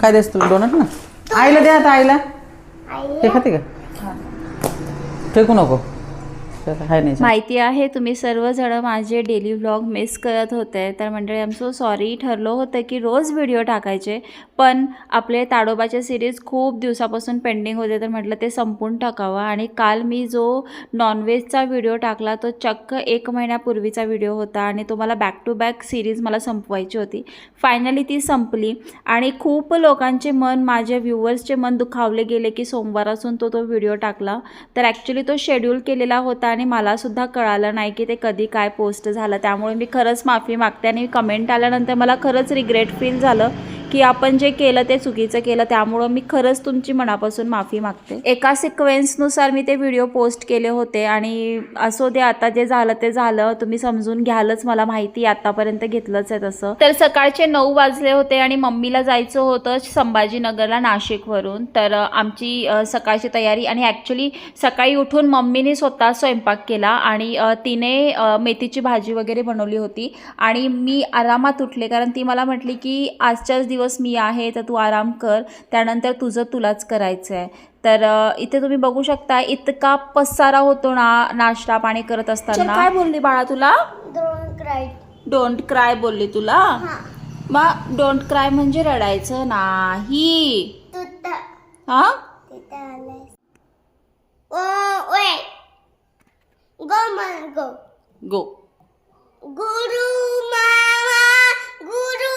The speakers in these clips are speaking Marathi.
काय देस तुला? डोनट ना? आईला द्या आता आईला. ते खाते का? फेकू नको. माहिती आहे तुम्ही सर्वजण माझे डेली व्लॉग मिस करत होते तर मंडळी आम सो सॉरी ठरलं होतं की रोज व्हिडिओ टाकायचे पण आपले ताडोबाचे सिरीज खूप दिवसापासून पेंडिंग होते तर म्हटलं ते संपून टाकावं. आणि काल मी जो नॉनव्हेजचा व्हिडिओ टाकला तो चक्क एक महिन्यापूर्वीचा व्हिडिओ होता आणि तो मला बॅक टू बॅक सिरीज मला संपवायची होती. फायनली ती संपली आणि खूप लोकांचे मन माझ्या व्ह्युअर्सचे मन दुखावले गेले की सोमवारासून तो तो व्हिडिओ टाकला. तर ॲक्च्युली तो शेड्यूल केलेला होता आणि मलासुद्धा कळालं नाही की ते कधी काय पोस्ट झालं. त्यामुळे मी खरंच माफी मागते आणि कमेंट आल्यानंतर मला खरंच रिग्रेट फील झालं. की आपण जे केलं ते चुकीचं केलं त्यामुळं मी खरंच तुमची मनापासून माफी मागते. एका सिक्वेन्सनुसार मी ते व्हिडिओ पोस्ट केले होते आणि असो दे आता जे झालं ते झालं तुम्ही समजून घ्यालच मला माहिती आतापर्यंत घेतलंच आहे तसं. तर सकाळचे नऊ वाजले होते आणि मम्मीला जायचं होतं संभाजीनगरला नाशिकवरून. तर आमची सकाळची तयारी आणि ॲक्च्युली सकाळी उठून मम्मीने स्वतः स्वयंपाक केला आणि तिने मेथीची भाजी वगैरे बनवली होती. आणि मी आरामात उठले कारण ती मला म्हटली की आजच्याच दिवस मी आहे तर तू आराम कर. त्यानंतर तुझं तुलाच करायचं आहे तर इथे तुम्ही बघू शकता इतका पसारा होतो ना नाश्ता पाणी करत असताना. काय बोलली बाळा तुला. डोंट क्राय बोलली तुला? मग डोंट क्राय म्हणजे रडायचं नाही. हा. गो Guru Mama, Guru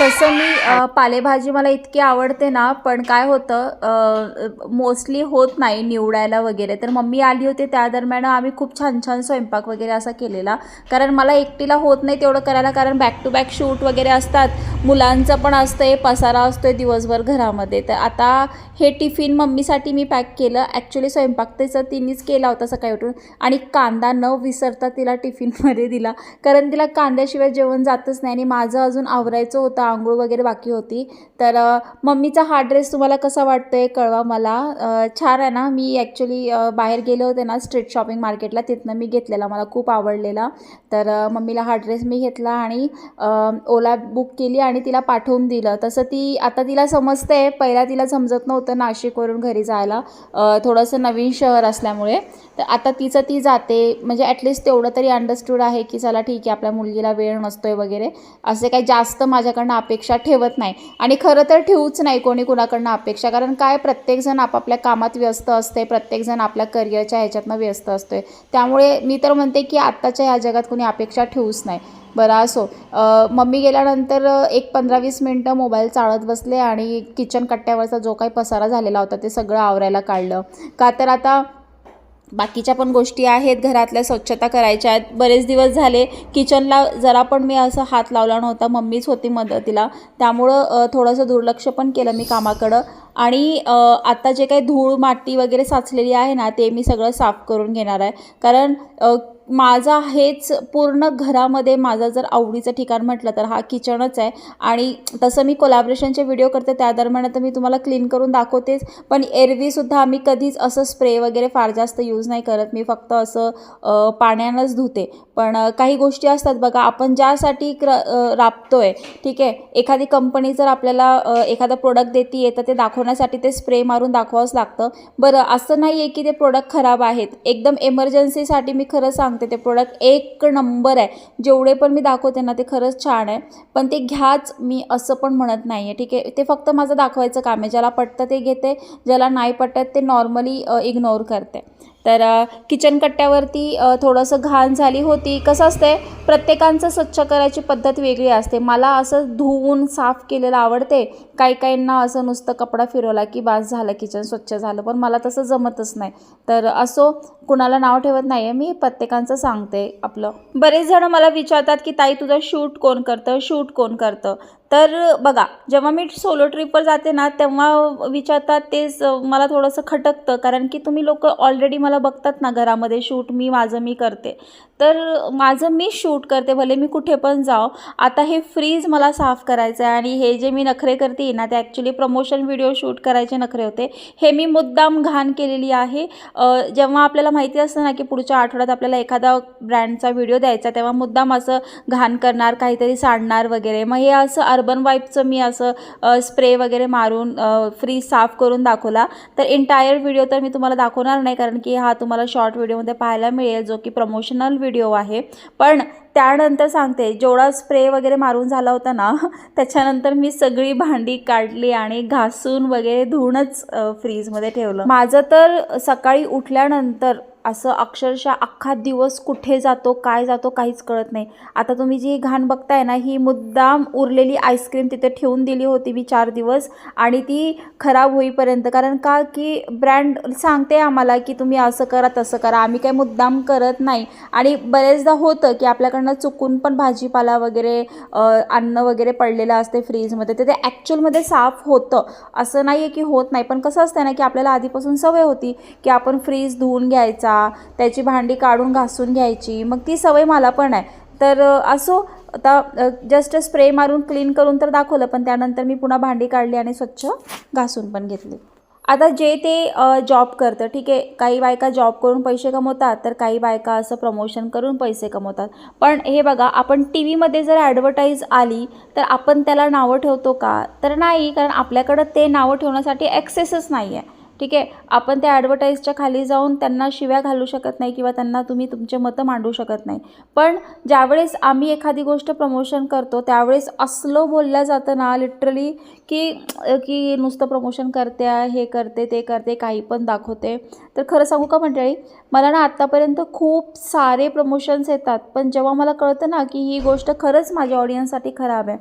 तसं मी पालेभाजी मला इतकी आवडते ना पण काय होतं मोस्टली होत नाही निवडायला वगैरे. तर मम्मी आली होती त्या दरम्यान आम्ही खूप छान छान स्वयंपाक वगैरे असा केलेला. कारण मला एकटीला होत नाही तेवढं करायला कारण बॅक टू बॅक शूट वगैरे असतात. मुलांचं पण असतं आहे पसारा असतो आहे दिवसभर घरामध्ये. तर आता हे टिफिन मम्मीसाठी मी पॅक केलं. ॲक्च्युली स्वयंपाक त्याचं तिनेच केला होता सकाळी उठून. आणि कांदा न विसरता तिला टिफिनमध्ये दिला. कारण तिला कांद्याशिवाय जेवण जातच नाही आणि माझं अजून आवरायचं होतं. आंघोळ वगैरे बाकी होती. तर मम्मीचा हा ड्रेस तुम्हाला कसा वाटतो आहे कळवा मला. छान आहे ना मी ॲक्च्युली बाहेर गेले होते ना स्ट्रीट शॉपिंग मार्केटला तिथनं मी घेतलेला मला खूप आवडलेला. तर मम्मीला हा ड्रेस मी घेतला आणि ओला बुक केली आणि तिला पाठवून दिलं. तसं ती आता तिला समजते पहिला तिला समजत नव्हतं नाशिकवरून घरी जायला. थोडंसं नवीन शहर असल्यामुळे. तर आता तिचं ती जाते म्हणजे ॲटलिस्ट तेवढं तरी अंडरस्टूड आहे की चला ठीक आहे आपल्या मुलगीला वेळ नसतोय वगैरे. असे काही जास्त माझ्याकडनं अपेक्षा ठेवत नाही. आणि खरं खरं तर ठेवूच नाही कोणी कुणाकडनं अपेक्षा कारण काय प्रत्येकजण आपापल्या कामात व्यस्त असते प्रत्येकजण आपल्या करिअरच्या ह्याच्यातनं व्यस्त असतोय. त्यामुळे मी तर म्हणते की आत्ताच्या ह्या जगात कोणी अपेक्षा ठेवूच नाही. बरं असो. मम्मी गेल्यानंतर एक पंधरा वीस मिनटं मोबाईल चाळत बसले आणि किचन कट्ट्यावरचा जो काही पसारा झालेला होता ते सगळं आवरायला काढलं. का तर आता बाकीच्या पण गोष्टी आहेत घरातल्या स्वच्छता करायच्या आहेत. बरेच दिवस झाले किचनला जरा पण मी असं हात लावला नव्हता मम्मीच होती मदतीला. त्यामुळं थोडंसं दुर्लक्ष पण केलं मी कामाकडं. आणि आता जे काही धूळ माती वगैरे साचलेली आहे ना ते मी सगळं साफ करून घेणार आहे. कारण माझा हेच पूर्ण घरामध्ये माझा जर आवडीचं ठिकाण म्हटलं तर हा किचनच आहे. आणि तसं मी कोलॅबरेशनचे व्हिडिओ करते त्या दरम्यान तर मी तुम्हाला क्लीन करून दाखवतेच. पण एरवीसुद्धा आम्ही कधीच असं स्प्रे वगैरे फार जास्त यूज नाही करत. मी फक्त असं पाण्यानंच धुते. पण काही गोष्टी असतात बघा आपण ज्यासाठी क्र राबतो आहे ठीक आहे एखादी कंपनी जर आपल्याला एखादा एखादं प्रोडक्ट देते तर ते दाखवण्यासाठी ते स्प्रे मारून दाखवावंच लागतं. बरं असं नाही आहे की ते प्रोडक्ट खराब आहेत. एकदम एमर्जन्सीसाठी मी खरं सांगते ते प्रोडक्ट एक नंबर आहे. जेवढे पण मी दाखवते ना ते खरंच छान आहे. पण ते घ्याच मी असं पण म्हणत नाही आहे ठीक आहे? ते फक्त माझं दाखवायचं काम आहे. ज्याला पटतं ते घेते ज्याला नाही पटत ते नॉर्मली इग्नोर करते. तर किचन कट्ट्यावरती थोडंसं घाण झाली होती. कसं असते प्रत्येकांचं स्वच्छ करायची पद्धत वेगळी असते. मला असं धुवून साफ केलेलं आवडते. काही काहींना असं नुसतं कपडा फिरवला की बास झालं किचन स्वच्छ झालं. पण मला तसं जमतच नाही. तर असो कुणाला नाव ठेवत नाही आहे मी प्रत्येकांचं सांगते आपलं. बरेच जण मला विचारतात की ताई तुझं शूट कोण करतं? शूट कोण करतं? तर बघा जेव्हा मी सोलो ट्रिपवर जाते ना तेव्हा विचारतात तेच मला थोडंसं खटकतं. कारण की तुम्ही लोक ऑलरेडी मला बघतात ना घरामध्ये शूट मी माझं मी करते. तर माझं मी शूट करते भले मी कुठे पण जाओ. आता हे फ्रीज मला साफ करायचं आहे आणि हे जे मी नखरे करते ना ते ॲक्च्युली प्रमोशन व्हिडिओ शूट करायचे नखरे होते. हे मी मुद्दाम घाण केलेली आहे. जेव्हा आपल्याला माहिती असतं ना की पुढच्या आठवड्यात आपल्याला एखादा ब्रँडचा व्हिडिओ द्यायचा तेव्हा मुद्दाम असं घाण करणार काहीतरी सांडणार वगैरे. मग हे असं अर्बन वाईपचं मी असं स्प्रे वगैरे मारून फ्रीज साफ करून दाखवला. तर एंटायर व्हिडिओ तर मी तुम्हाला दाखवणार नाही कारण की हा तुम्हाला शॉर्ट व्हिडिओमध्ये पाहायला मिळेल जो की प्रमोशनल व्हिडिओ व्हिडिओ आहे. पण त्यानंतर सांगते जेवढा स्प्रे वगैरे मारून झाला होता ना त्याच्यानंतर मी सगळी भांडी काढली आणि घासून वगैरे धुवूनच फ्रीजमध्ये ठेवलं. माझं तर सकाळी उठल्यानंतर असं अक्षरशः अख्खा दिवस कुठे जातो काय जातो काहीच कळत नाही. आता तुम्ही जी घाण बघताय ना ही मुद्दाम उरलेली आईस्क्रीम तिथे ठेवून दिली होती मी चार दिवस आणि ती खराब होईपर्यंत. कारण का? की ब्रँड सांगते आम्हाला की तुम्ही असं करा तसं करा. आम्ही काय मुद्दाम करत नाही. आणि बरेचदा होतं की आपल्याकडनं चुकून पण भाजीपाला वगैरे अन्न वगैरे पडलेलं असते फ्रीजमध्ये. तर ते ॲक्च्युअलमध्ये साफ होतं. असं नाही आहे की होत नाही. पण कसं असतं ना की आपल्याला आधीपासून सवय होती की आपण फ्रीज धुवून घ्यायचा त्याची भांडी काढून घासून घ्यायची मग ती सवय मला पण आहे. तर असो आता जस्ट स्प्रे मारून क्लीन करून तर दाखवलं पण त्यानंतर मी पुन्हा भांडी काढली आणि स्वच्छ घासून पण घेतली. आता जे ते जॉब करतं ठीक आहे काही बायका जॉब करून पैसे कमवतात तर काही बायका असं प्रमोशन करून पैसे कमवतात. पण हे बघा आपण टी व्हीमध्ये जर ॲडव्हर्टाईज आली तर आपण त्याला नावं ठेवतो का? तर नाही कारण आपल्याकडं ते नावं ठेवण्यासाठी ॲक्सेसच नाही आहे ठीक आहे? आपण त्या ॲडव्हर्टाईजच्या खाली जाऊन त्यांना शिव्या घालू शकत नाही किंवा त्यांना तुम्ही तुमचे मतं मांडू शकत नाही. पण ज्यावेळेस आम्ही एखादी गोष्ट प्रमोशन करतो त्यावेळेस असलं बोललं जातं ना लिटरली की की नुसतं प्रमोशन करते आहे, हे करते ते करते काही पण दाखवते. तर खरं सांगू का मंडळी मला ना आत्तापर्यंत खूप सारे प्रमोशन्स येतात पण जेव्हा मला कळतं ना की ही गोष्ट खरंच माझ्या ऑडियन्ससाठी खराब आहे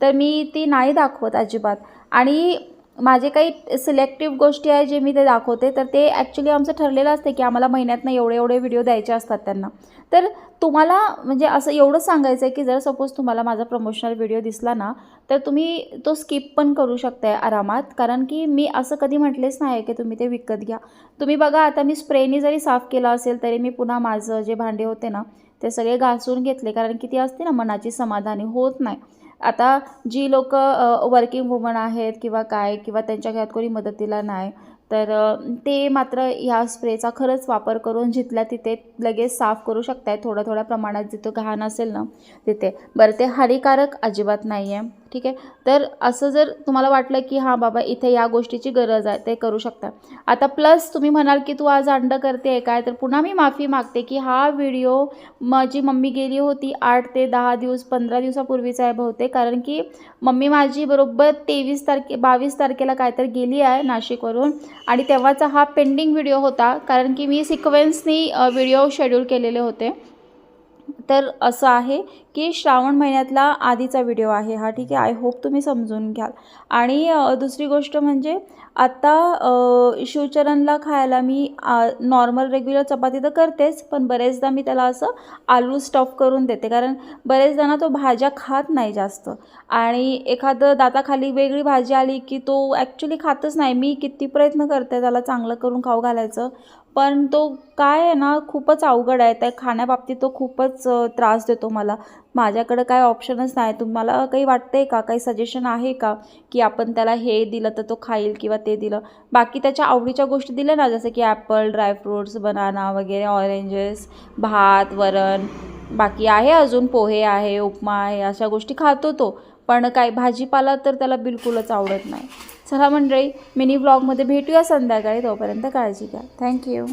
तर मी ती नाही दाखवत अजिबात. आणि माझे काही सिलेक्टिव्ह गोष्टी आहे जे मी ते दाखवते तर ते ॲक्च्युली आमचं ठरलेलं असते की आम्हाला महिन्यातनं एवढे एवढे व्हिडिओ द्यायचे असतात त्यांना. तर तुम्हाला म्हणजे असं एवढं सांगायचं आहे की जर सपोज तुम्हाला माझा प्रमोशनल व्हिडिओ दिसला ना तर तुम्ही तो स्किप पण करू शकताय आरामात. कारण की मी असं कधी म्हटलेच नाही की तुम्ही ते विकत घ्या. तुम्ही बघा आता मी स्प्रेनी जरी साफ केलं असेल तरी मी पुन्हा माझं जे भांडे होते ना ते सगळे घासून घेतले. कारण की ती असते ना मनाची समाधानी होत नाही. आता जी लोक वर्किंग वुमन आहेत किंवा काय किंवा त्यांच्या घरात कोणी मदतीला नाही तर ते मात्र ह्या स्प्रेचा खरंच वापर करून जिथल्या तिथे लगेच साफ करू शकताय थोड्या थोड्या प्रमाणात जिथं घाण असेल ना तिथे. बरं ते हानिकारक अजिबात नाही आहे ठीक आहे? तर असं जर तुम्हाला वाटलं की हां बाबा इथे या गोष्टीची गरज आहे ते करू शकता. आता प्लस तुम्ही म्हणाल की तू आज अंड करते आहे काय? तर पुन्हा मी माफी मागते की हा व्हिडिओ माझी मम्मी गेली होती आठ ते दहा दिवस पंधरा दिवसापूर्वीचा आहे बहुतेक. कारण की मम्मी माझी बरोबर तेवीस तारखे बावीस तारखेला काय तर गेली आहे नाशिकवरून. आणि तेव्हाचा हा पेंडिंग व्हिडिओ होता. कारण की मी सिक्वेन्सनी व्हिडिओ शेड्यूल केलेले होते. तर असं आहे की श्रावण महिन्यातला आधीचा व्हिडिओ आहे हा ठीक आहे? आय होप तुम्ही समजून घ्याल. आणि दुसरी गोष्ट म्हणजे आत्ता शिवचरणला खायला मी नॉर्मल रेग्युलर चपाती तर करतेच पण बरेचदा मी त्याला असं आलू स्टफ करून देते. कारण बरेचदा ना तो भाज्या खात नाही जास्त. आणि एखादं दाताखाली वेगळी भाजी आली की तो ॲक्च्युली खातच नाही. मी किती प्रयत्न करते त्याला चांगलं करून खाऊ घालायचं. पण तो काय आहे ना खूपच अवघड आहे. त्या खाण्याबाबतीत तो खूपच त्रास देतो मला. माझ्याकडं काय ऑप्शनच नाही. तुम्हाला काही वाटतंय का? काही सजेशन आहे का? की आपण त्याला हे दिलं तर तो खाईल किंवा ते दिलं. बाकी त्याच्या आवडीच्या गोष्टी दिल्या ना जसं की ॲपल ड्रायफ्रूट्स बनाना वगैरे ऑरेंजेस भात वरण. बाकी आहे अजून पोहे आहे उपमा आहे अशा गोष्टी खातो तो. पण काय भाजीपाला तर त्याला बिलकुलच आवडत नाही. चला मंडळी मिनी ब्लॉगमध्ये भेटूया संध्याकाळी. तोपर्यंत काळजी घ्या. थँक्यू